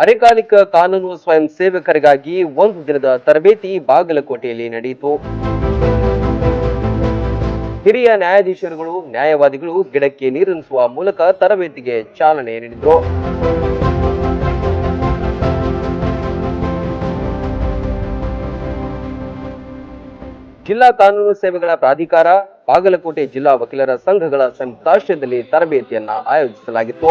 ಅರೆಕಾಲಿಕ ಕಾನೂನು ಸ್ವಯಂ ಸೇವಕರಿಗಾಗಿ ಒಂದು ದಿನದ ತರಬೇತಿ ಬಾಗಲಕೋಟೆಯಲ್ಲಿ ನಡೆಯಿತು. ಹಿರಿಯ ನ್ಯಾಯಾಧೀಶರುಗಳು, ನ್ಯಾಯವಾದಿಗಳು ಗಿಡಕ್ಕೆ ನೀರುಣಿಸುವ ಮೂಲಕ ತರಬೇತಿಗೆ ಚಾಲನೆ ನೀಡಿದರು. ಜಿಲ್ಲಾ ಕಾನೂನು ಸೇವೆಗಳ ಪ್ರಾಧಿಕಾರ, ಬಾಗಲಕೋಟೆ ಜಿಲ್ಲಾ ವಕೀಲರ ಸಂಘಗಳ ಸಂಯುಕ್ತಾಶ್ರಯದಲ್ಲಿ ತರಬೇತಿಯನ್ನ ಆಯೋಜಿಸಲಾಗಿತ್ತು.